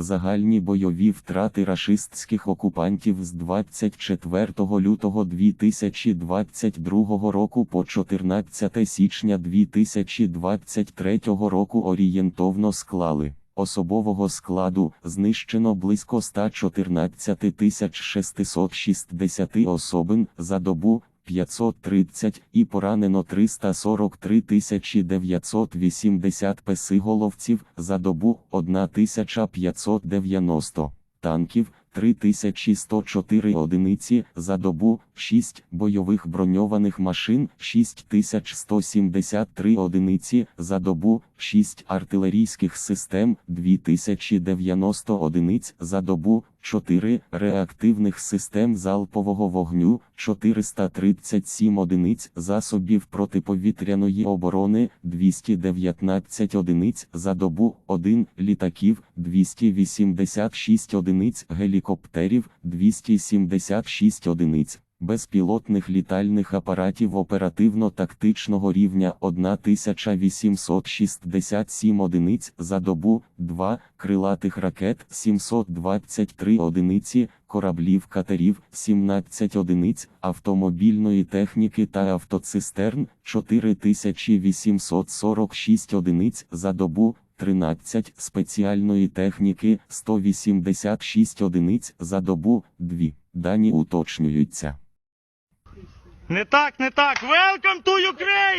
Загальні бойові втрати рашистських окупантів з 24 лютого 2022 року по 14 січня 2023 року орієнтовно склали. Особового складу знищено близько 114 660 особин за добу 530 і поранено 343 980 песиголовців за добу 1590 танків. 3104 одиниці за добу, 6 бойових броньованих машин, 6173 одиниці за добу, 6 артилерійських систем, 2090 одиниць за добу, 4 реактивних систем залпового вогню, 437 одиниць засобів протиповітряної оборони, 219 одиниць за добу, 1 літаків, 286 одиниць гелікоптерів, 276 одиниць. Безпілотних літальних апаратів оперативно-тактичного рівня 1867 одиниць за добу, 2 крилатих ракет 723 одиниці, кораблів катерів 17 одиниць, автомобільної техніки та автоцистерн 4846 одиниць за добу, 13 спеціальної техніки 186 одиниць за добу, 2. Дані уточнюються. Не так, не так. Welcome to Ukraine!